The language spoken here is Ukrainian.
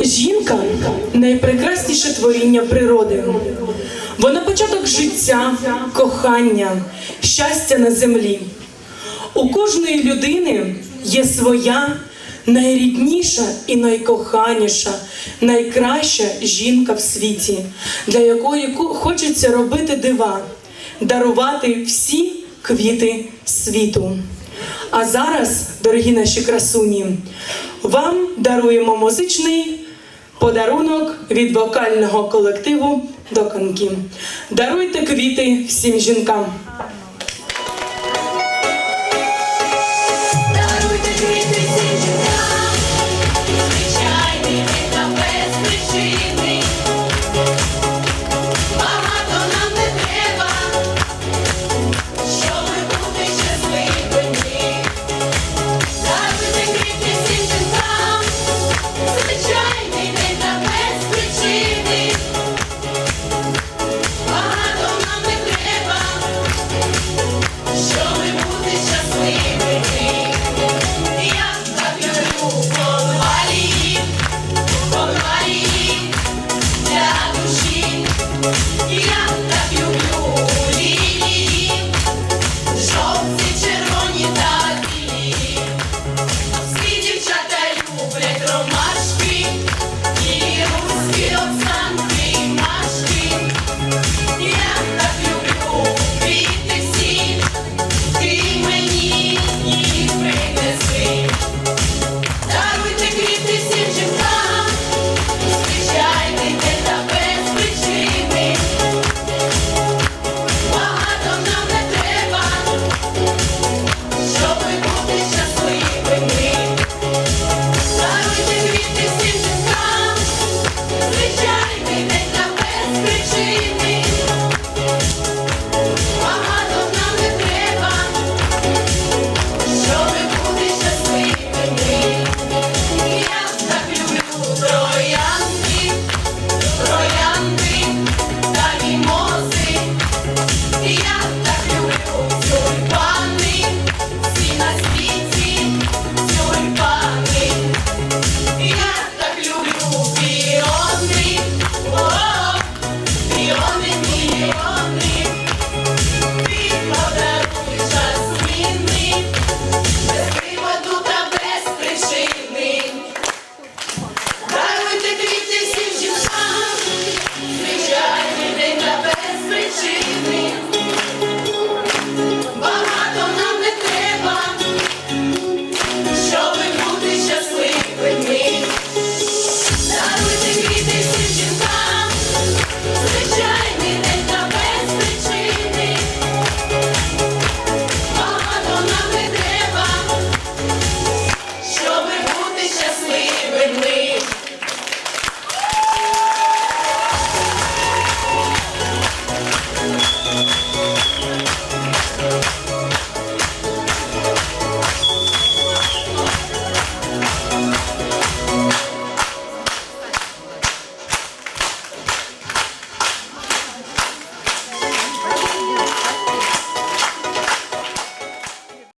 Жінка найпрекрасніше творіння природи. Вона початок життя, кохання, щастя на землі. У кожної людини є своя найрідніша і найкоханіша, найкраща жінка в світі, для якої хочеться робити дива, дарувати всі квіти світу. А зараз, дорогі наші красуні, вам даруємо музичний подарунок від вокального колективу Доконки. Даруйте квіти всім жінкам.